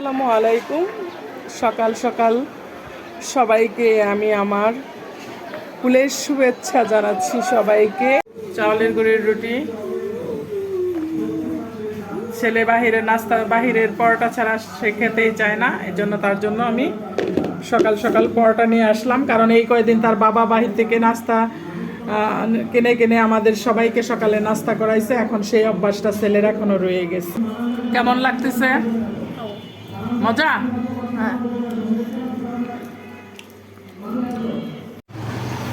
আসসালামু আলাইকুম। সকাল সকাল সবাইকে আমি আমার ফুলের শুভেচ্ছা জানাচ্ছি সবাইকে। চাউলের গুঁড়ির রুটি। ছেলে বাহিরের নাস্তা বাহিরের পরোটা ছাড়া সে খেতেই চায় না এই জন্য তার জন্য আমি সকাল সকাল পরোটা নিয়ে আসলাম। কারণ এই কয়েকদিন তার বাবা বাহির থেকে নাস্তা কিনে কিনে আমাদের সবাইকে সকালে নাস্তা করাইছে। এখন সেই অভ্যাসটা ছেলের এখনও রয়ে গেছে। কেমন লাগতেছে? মজা?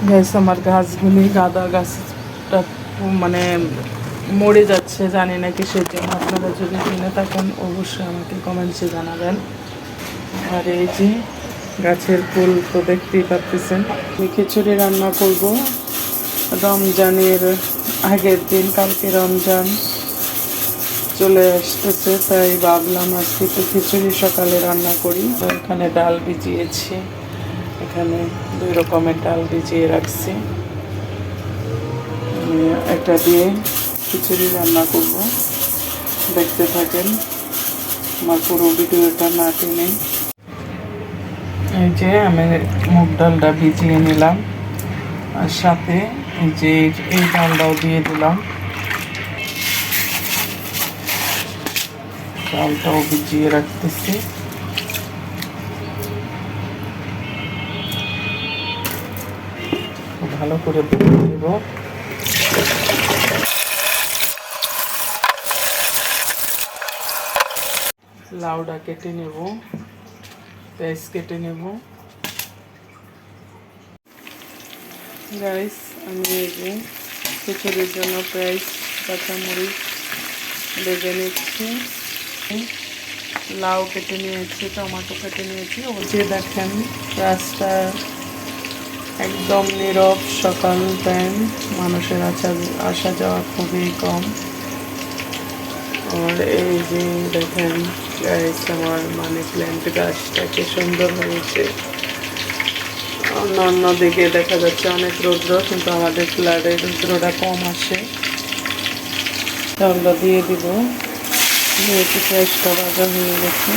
গ্যাস আমার গাছগুলি গাঁদা গাছটা মানে মরে যাচ্ছে, জানি না কিসের জন্য। আপনারা যদি কিনে থাকেন, অবশ্যই আমাকে কমেন্টসে জানাবেন। আর এই যে গাছের ফুল তো দেখতেই পাচ্ছেন। খিচুড়ি রান্না করব। রমজানের আগের দিন, কালকে রমজান। চলে আসতেছে তাই ভাবলাম আজকে একটু খিচুড়ি সকালে রান্না করি। এখানে ডাল ভিজিয়েছি, এখানে দুই রকমের ডাল ভিজিয়ে রাখছি। একটা দিয়ে খিচুড়ি রান্না করব। দেখতে থাকেন, আমার পুরো ভিডিওটা না টেনে। এই যে আমি মুগ ডালটা ভিজিয়ে নিলাম, আর সাথে এই যে এই ডালটাও দিয়ে দিলাম। ডালটাও ভিজিয়ে রাখতেছি। ভালো করে ধুয়ে দেব লাউডা কেটে নেব পেঁয়াজ কেটে নেব। গাইস, আমি এই যে খিচুড়ির জন্য পেঁয়াজ কাঁচামরিচ বেজে নিচ্ছি। লাউ কেটে নিয়েছি, টমেটো কেটে নিয়েছি। ও যে দেখেন, রাস্তা একদম নীরব সকাল টাইম মানুষের আসা আসা যাওয়া খুবই কম। আর এই যে দেখেন আমার মানি প্ল্যান্ট গাছটা কি সুন্দর হয়েছে। অন্য অন্য দিকে দেখা যাচ্ছে অনেক রৌদ্র, কিন্তু আমাদের ফ্ল্যাটে রৌদ্রটা কম আসে। আমরা দিয়ে দিব। যেহেতু পেঁয়াজটা ভাজা হয়ে গেছে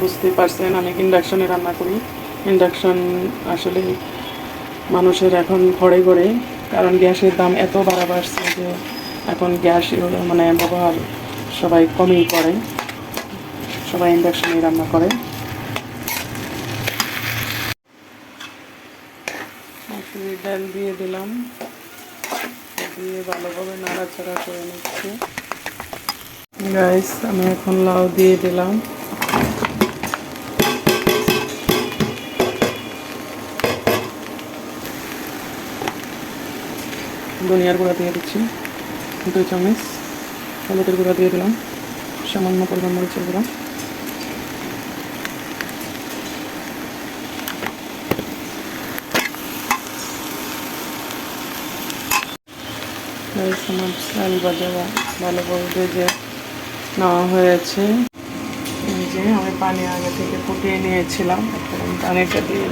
বুঝতেই পারছেন আমি ইন্ডাকশনে রান্না করি। ইন্ডাকশন আসলে মানুষের এখন ঘরে ঘরে, কারণ গ্যাসের দাম এত বাড়া বাড়ছে যে এখন গ্যাস মানে ব্যবহার সবাই কমই করে। সবাই ইন্ডাকশনে রান্না করে। ডাল দিয়ে দিলাম। দিয়ে ভালোভাবে নাড়াচাড়া করে নিচ্ছি। গাইস আমি এখন লাউ দিয়ে দিলাম। ধনিয়ার গুঁড়া দিয়ে দিচ্ছি। দুই চামচ হলুদের গুঁড়া দিয়ে দিলাম। সামান্য পরিমাণ মরিচের গুঁড়া। সময় চাল ভাজা নেওয়া হয়েছে। এই যে আমি পানি আগে থেকে ফুটিয়ে নিয়েছিলাম, এখন পানিটা দিয়ে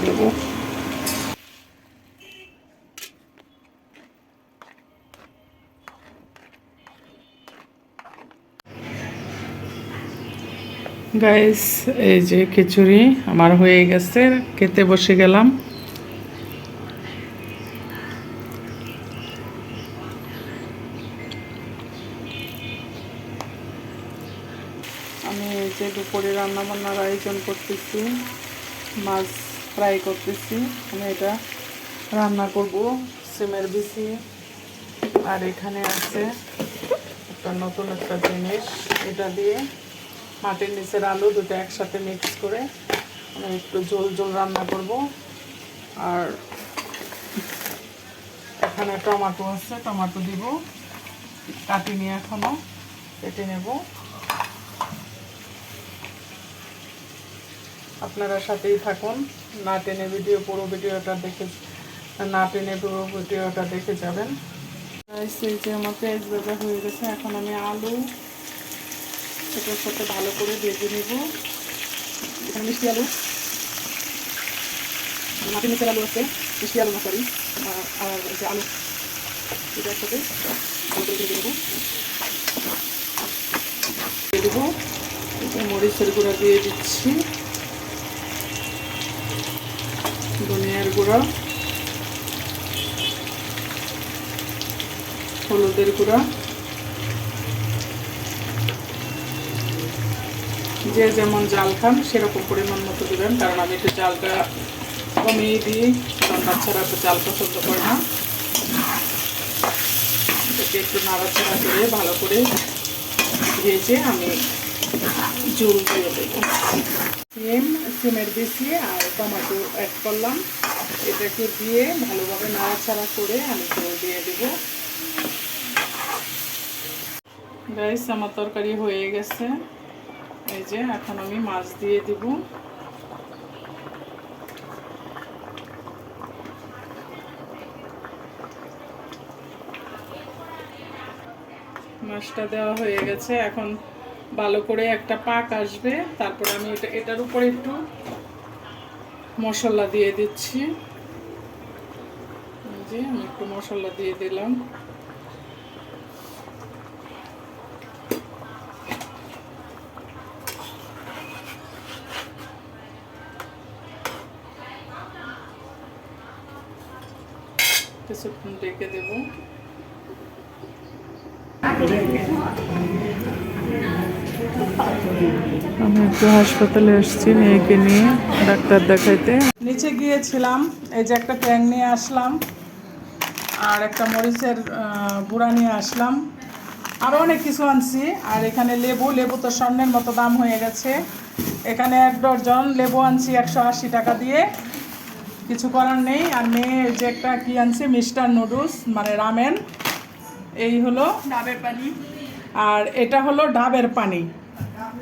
গাইস, এই যে খিচুড়ি আমার হয়ে গেছে, খেতে বসে গেলাম। আমি এই যে দুপুরে রান্না বান্নার আয়োজন করতেছি, মাছ ফ্রাই করতেছি, আমি এটা রান্না করব। সিমের বিচি, আর এখানে আছে একটা নতুন একটা জিনিস, এটা দিয়ে মাটির নিচের আলু দুটো একসাথে মিক্স করে আমি একটু ঝোল ঝোল রান্না করব। আর এখানে টমাটো আছে, টমাটো দিব কাটিনি এখনও কেটে নেব। আপনারা সাথেই থাকুন। না টেনে ভিডিও, পুরো ভিডিওটা দেখে, না টেনে পুরো ভিডিওটা দেখে যাবেন। এই যে আমার পেঁয়াজ ভাজা হয়ে গেছে, এখন আমি আলু সেটার সাথে ভালো করে ভেজে নেব। মিষ্টি আলু, মাটি নিচের আলু আছে, মিষ্টি আলু সরি আর যে আলু, এটা করে ভালো করে ভেজে নেব। দিয়ে দেবো মরিচের গুঁড়া দিয়ে দিচ্ছি ধনিয়ার গুঁড়া, হলুদের গুঁড়া, যে যেমন জাল খান সেরকম পরিমাণ মতো দেবেন, কারণ আমি একটু জালটা কমিয়ে দিই, কারণ বাচ্চারা তো জাল পছন্দ করে না। এটাকে একটু নাড়াচাড়া করে ভালো করে ভেজে আমি জল দিয়ে দেবো। সিম, সিমের বেশি আর টমেটো অ্যাড করলাম। এটাকে দিয়ে ভালোভাবে নাড়াচাড়া করে আমি জল দিয়ে দেবো। গাইস আমার তরকারি হয়ে গেছে। এই যে, এখন আমি মাছ দিয়ে দিব। মাছটা দেওয়া হয়ে গেছে। এখন ভালো করে একটা পাক আসবে। তারপরে আমি এটা এটার উপরে একটু মশলা দিয়ে দিচ্ছি। যে আমি একটু মশলা দিয়ে দিলাম। কিছুক্ষণ রেখে দেব। আমি একটু হাসপাতালে এসেছি মেয়েকে নিয়ে, ডাক্তার দেখাইতে। নিচে গিয়েছিলাম, এই যে একটা ট্যাং নিয়ে আসলাম। আর একটা মরিচের গুঁড়া নিয়ে আসলাম। আরও অনেক কিছু আনছি। আর এখানে লেবু লেবু তো স্বর্ণের মতো দাম হয়ে গেছে। এখানে এক ডজন লেবু আনছি একশো আশি টাকা দিয়ে। কিছু করার নেই। আর মেয়ে যে একটা কি আনছে? মিস্টার নুডলস মানে রামেন। এই হলো ডাবের পানি। আর এটা হলো ডাবের পানি।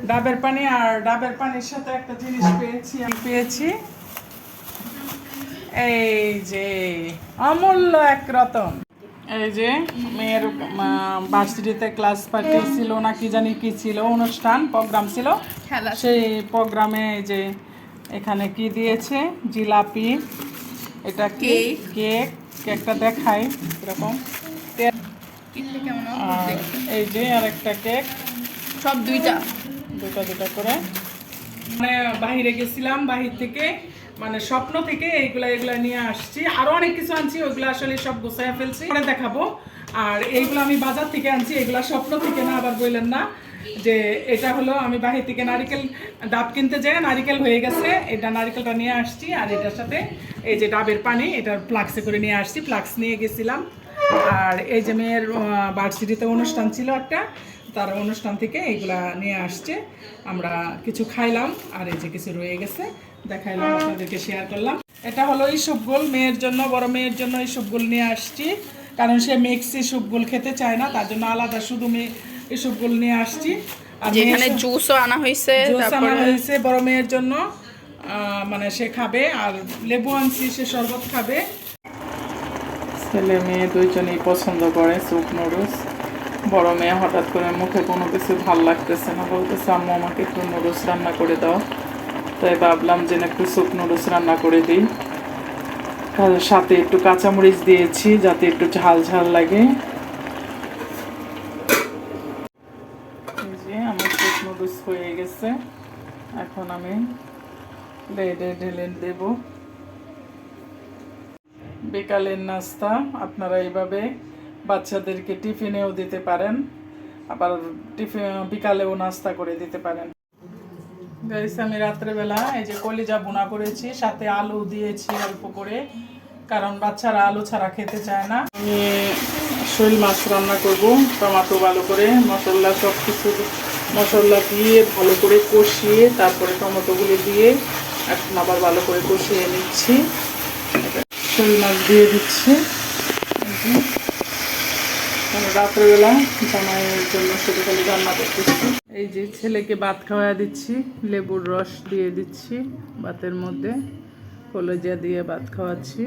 ডাবের পানি আর ডাবের পানির সাথে একটা জিনিস পেয়েছি। আমি পেয়েছি। এই যে অমূল্য এক রতন। এই যে মেয়ের ভার্সিটিতে ক্লাস পার্টি ছিল না কি জানি কি ছিল অনুষ্ঠান প্রোগ্রাম ছিল। সেই প্রোগ্রামে যে এখানে কি দিয়েছে? জিলাপি। এটা কেক। কেক। কেকটা দেখাই এরকম। এই যে আর একটা কেক। সব দুইটা। দুটা দুটা করে। মানে বাহিরে গেছিলাম বাহির থেকে। মানে স্বপ্ন থেকে এইগুলা, এগুলা নিয়ে আসছি। আরও অনেক কিছু আনছি, ওইগুলো আসলে সব গোছায় ফেলছি। পরে দেখাবো। আর এইগুলো আমি বাজার থেকে আনছি, এগুলা স্বপ্ন থেকে না, আবার বললেন না যে এটা হলো আমি বাহির থেকে নারিকেল, ডাব কিনতে যাই নারিকেল হয়ে গেছে। এটা নারিকেলটা নিয়ে আসছি, আর এটার সাথে এই যে ডাবের পানি এটা ফ্লাক্সে করে নিয়ে আসছি ফ্লাক্স নিয়ে গেছিলাম। আর এই যে মেয়ের ভার্সিটিতে অনুষ্ঠান ছিল একটা, তার অনুষ্ঠান থেকে এইগুলা নিয়ে আসছে। আমরা কিছু খাইলাম, আর এই যে কিছু রয়ে গেছে। দেখাইলাম আপনাদেরকে শেয়ার করলাম। এটা হলো এই সুপগুল মেয়ের জন্য বড় মেয়ের জন্য এই সুপগুল নিয়ে আসছি। কারণ সে মিক্সি সুপগুল খেতে চায় না তার জন্য আলাদা শুধু মেয়ে এই সুপগুল নিয়ে আসছি। আর যেখানে জুসও আনা হয়েছে জুস আনা হয়েছে বড় মেয়ের জন্য। আহ, মানে সে খাবে আর লেবু আনছি সে শরবত খাবে। ছেলে মেয়ে দুইজনেই পছন্দ করে স্যুপ নুডলস বড় মেয়ে হঠাৎ করে মুখে কোনো কিছু ভালো লাগতেছে না বলতেছে আম্মু আমাকে একটু নুডলস রান্না করে দাও। তাই ভাবলাম যে একটু স্যুপ নুডলস রান্না করে দিই। সাথে একটু কাঁচামরিচ দিয়েছি, যাতে একটু ঝাল ঝাল লাগে। আমার স্যুপ নুডলস হয়ে গেছে। এখন আমি প্লেটে ঢেলে দেব। বিকালের নাস্তা, আপনারা এইভাবে বাচ্চাদেরকে টিফিনেও দিতে পারেন। আবার টিফিন, বিকালেও নাস্তা করে দিতে পারেন। গাইস, আমি রাত্রেবেলা এই যে কলিজা বোনা করেছি, সাথে আলু দিয়েছি অল্প করে, কারণ বাচ্চারা আলু ছাড়া খেতে চায় না। আমি শৈল মাছ রান্না করব, টমাটো ভালো করে, মশলা সব কিছু মশলা দিয়ে ভালো করে কষিয়ে, তারপরে টমেটোগুলি দিয়ে এখন আবার ভালো করে কষিয়ে নিচ্ছি। শৈল মাছ দিয়ে দিচ্ছি। রাত্রেবেলা জামাইয়ের জন্য এই যে ছেলেকে ভাত খাওয়া দিচ্ছি, লেবুর রস দিয়ে দিচ্ছি, ভাতের মধ্যে কলেজা দিয়ে ভাত খাওয়াচ্ছি।